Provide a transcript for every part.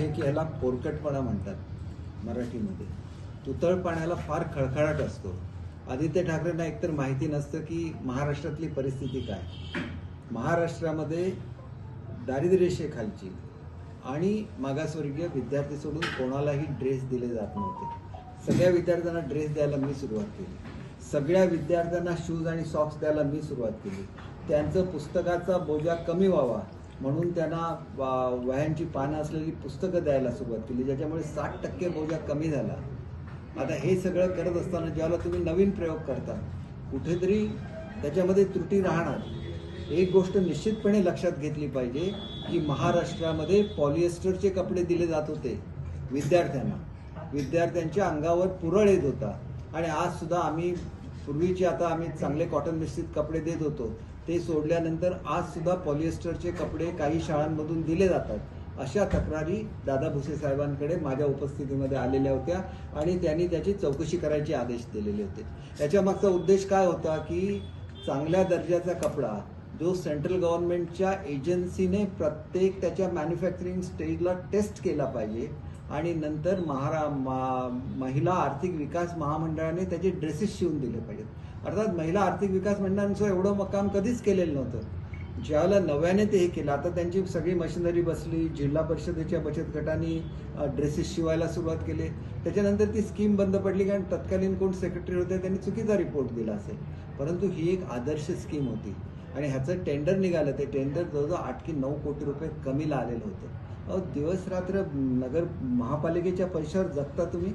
आहे की ह्याला पोरकटपणा म्हणतात मराठीमध्ये. तुतळपणाला फार खळखळाट असतो. आदित्य ठाकरेंना एकतर माहिती नसतं की महाराष्ट्रातली परिस्थिती काय. महाराष्ट्रामध्ये दारिद्र्यरेषेखालची आणि मागासवर्गीय विद्यार्थी सोडून कोणालाही ड्रेस दिले जात नव्हते. सगळ्या विद्यार्थ्यांना ड्रेस द्यायला मी सुरुवात केली. सगळ्या विद्यार्थ्यांना शूज आणि सॉक्स द्यायला मी सुरुवात केली. त्यांचं पुस्तकाचा बोजा कमी व्हावा म्हणून त्यांना वा- वह्यांची पानं असलेली पुस्तकं द्यायला सुरुवात केली ज्याच्यामुळे साठ टक्के बोजा कमी झाला. आता हे सगळं करत असताना ज्यावेळेला तुम्ही नवीन प्रयोग करता कुठेतरी त्याच्यामध्ये त्रुटी राहणार. एक गोष्ट निश्चितपणे लक्षात घेतली पाहिजे की महाराष्ट्रामध्ये पॉलिएस्टरचे कपडे दिले जात होते विद्यार्थ्यांना. विद्यार्थ्यांच्या अंगावर पुरळ येत होता. आणि आज सुद्धा आम्ही पूर्वीचे आता आम्ही चांगले कॉटन मिश्रित कपडे देत होतो. ते सोडल्यानंतर आज सुद्धा पॉलिएस्टरचे कपडे काही शाळांमधून दिले जातात. अशा तक्रारी दादा भुसे साहेबांकडे माझ्या उपस्थितीमध्ये आलेल्या होत्या आणि त्यांनी त्याची चौकशी करायचे आदेश दिलेले होते. त्याच्यामागचा उद्देश काय होता की चांगल्या दर्जाचा कपडा जो सेंट्रल गव्हर्नमेंटच्या एजन्सीने प्रत्येक त्याच्या मॅन्युफॅक्चरिंग स्टेजला टेस्ट केला पाहिजे आणि नंतर महारा मा महिला आर्थिक विकास महामंडळाने त्याचे ड्रेसेस शिवून दिले पाहिजेत. अर्थात महिला आर्थिक विकास मंडळांचं एवढं काम कधीच केलेलं नव्हतं. ज्यावेळेला नव्याने ते हे केलं आता त्यांची सगळी मशिनरी बसली जिल्हा परिषदेच्या बचत गटांनी ड्रेसेस शिवायला सुरुवात केली. त्याच्यानंतर ती स्कीम बंद पडली कारण तत्कालीन कोण सेक्रेटरी होते त्यांनी चुकीचा रिपोर्ट दिला असेल. परंतु ही एक आदर्श स्कीम होती. आणि ह्याचं टेंडर निघालं. ते टेंडर जवळजवळ आठ की नऊ कोटी रुपये कमीला आलेलं होतं. अहो दिवस रात्र नगर महापालिकेच्या पैशावर जगता तुम्ही?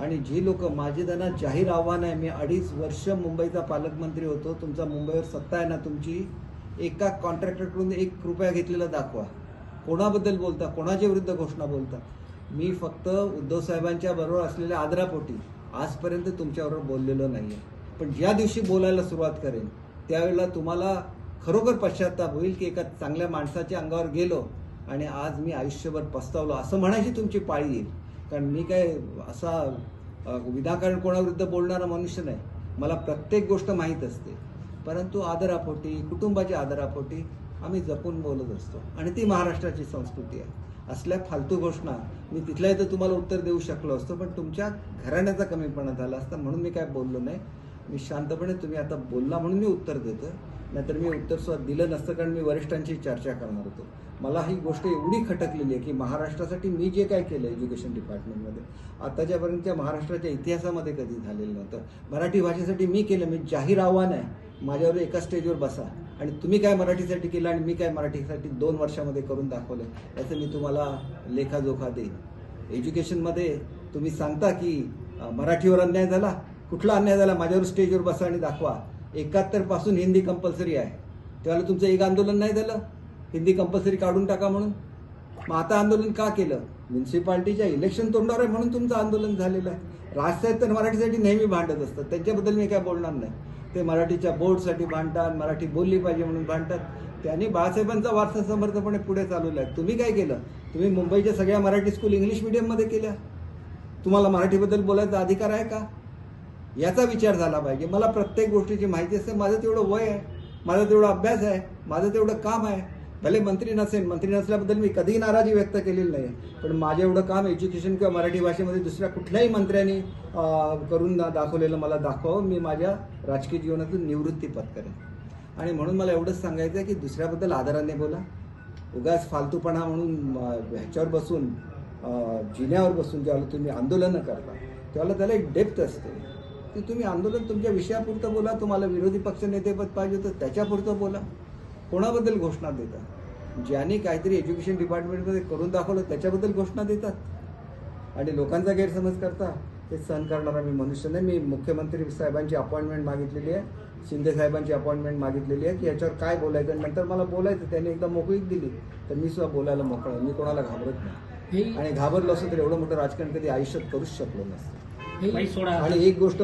आणि जी लोक माझे त्यांना जाहीर आव्हान आहे मी अडीच वर्ष मुंबईचा पालकमंत्री होतो. तुमचा मुंबईवर सत्ता आहे ना तुमची? एका कॉन्ट्रॅक्टरकडून एक रुपया घेतलेला दाखवा. कोणाबद्दल बोलता? कोणाच्या विरुद्ध घोषणा बोलता? मी फक्त उद्धव साहेबांच्या बरोबर असलेल्या आदरापोटी आजपर्यंत तुमच्याबरोबर बोललेलो नाही आहे पण ज्या दिवशी बोलायला सुरुवात करेन त्यावेळेला तुम्हाला खरोखर पश्चाताप होईल की एका चांगल्या माणसाच्या अंगावर गेलो आणि आज मी आयुष्यभर पस्तावलो असं म्हणायची तुमची पाळी येईल. कारण मी काय असा विनाकारण कोणाविरुद्ध बोलणारा मनुष्य नाही. मला प्रत्येक गोष्ट माहीत असते. परंतु आदरापोटी कुटुंबाच्या आदरापोटी आम्ही जपून बोलत असतो. आणि ती महाराष्ट्राची संस्कृती आहे. असल्या फालतू घोषणा मी तिथल्या इथं तुम्हाला उत्तर देऊ शकलो असतो पण तुमच्या घराण्याचा कमीपणा झाला असता म्हणून मी काय बोललो नाही. मी शांतपणे तुम्ही आता बोलला म्हणून मी उत्तर देतो नाहीतर मी उत्तर सुद्धा दिलं नसतं कारण मी वरिष्ठांची चर्चा करणार होतो. मला ही गोष्ट एवढी खटकलेली आहे की महाराष्ट्रासाठी मी जे काय केलं एज्युकेशन डिपार्टमेंटमध्ये आताच्यापर्यंतच्या महाराष्ट्राच्या इतिहासामध्ये कधी झालेलं नव्हतं. मराठी भाषेसाठी मी केलं. मी जाहीर आव्हान आहे. माझ्यावर एका स्टेजवर बसा. आणि तुम्ही काय मराठीसाठी केलं आणि मी काय मराठीसाठी दोन वर्षामध्ये करून दाखवलं याचं मी तुम्हाला लेखाजोखा देईन. एज्युकेशनमध्ये तुम्ही सांगता की मराठीवर अन्याय झाला? कुठला अन्याय झाला माझ्यावर स्टेजवर बसा आणि दाखवा. एकाहत्तरपासून हिंदी कंपल्सरी आहे. त्यावेळेला तुमचं एक आंदोलन नाही झालं? हिंदी कंपल्सरी काढून टाका म्हणून? मग आता आंदोलन का केलं? म्युन्सिपाल्टीच्या इलेक्शन तोंडावर आहे म्हणून तुमचं आंदोलन झालेलं आहे. राजसाहेब तर मराठीसाठी नेहमी भांडत असतात. त्यांच्याबद्दल मी काय बोलणार नाही. ते मराठीच्या बोर्डसाठी भांडतात मराठी बोलली पाहिजे म्हणून भांडतात. त्यांनी बाळासाहेबांचा वारसा समर्थपणे पुढे चालवला आहे. तुम्ही काय केलं? तुम्ही मुंबईच्या सगळ्या मराठी स्कूल इंग्लिश मिडियममध्ये केल्या? तुम्हाला मराठीबद्दल बोलायचा अधिकार आहे का? याचा विचार झाला पाहिजे. मला प्रत्येक गोष्टीची माहिती असते. माझं तेवढं वय आहे. माझा तेवढा अभ्यास आहे. माझं तेवढं काम आहे. भले मंत्री नसेल मंत्री नसल्याबद्दल मी कधीही नाराजी व्यक्त केलेली नाही. पण माझं एवढं काम एज्युकेशन किंवा मराठी भाषेमध्ये दुसऱ्या कुठल्याही मंत्र्यांनी करून दाखवलेलं मला दाखवावं. मी माझ्या राजकीय जीवनातून निवृत्ती पत्करेन आणि म्हणून मला एवढंच सांगायचं आहे की दुसऱ्याबद्दल आदराने बोला. उगाच फालतूपणा म्हणून ह्याच्यावर बसून जिन्यावर बसून ज्यावेळेला तुम्ही आंदोलनं करता त्यावेळेला त्याला एक डेप्थ असते. की तुम्ही आंदोलन तुमच्या विषयापुरतं बोला तुम्हाला विरोधी पक्ष नेतेपद पाहिजे होतं त्याच्यापुरतं बोला. कोणाबद्दल घोषणा देतात? ज्यांनी काहीतरी एज्युकेशन डिपार्टमेंटमध्ये करून दाखवलं त्याच्याबद्दल घोषणा देतात? आणि लोकांचा गैरसमज करता? ते सहन करणारा मी मनुष्य नाही. मी मुख्यमंत्री साहेबांची अपॉइंटमेंट मागितलेली आहे. शिंदे साहेबांची अपॉइंटमेंट मागितलेली आहे की याच्यावर काय बोलायचं? नंतर मला बोलायचं त्यांनी एकदा मोकळीक दिली. तर मी सुद्धा बोलायला मोकळं. मी कोणाला घाबरत नाही. आणि घाबरलो असं तर एवढं मोठं राजकारण कधी आयुष्यात करूच शकलो नसतं. आणि एक गोष्ट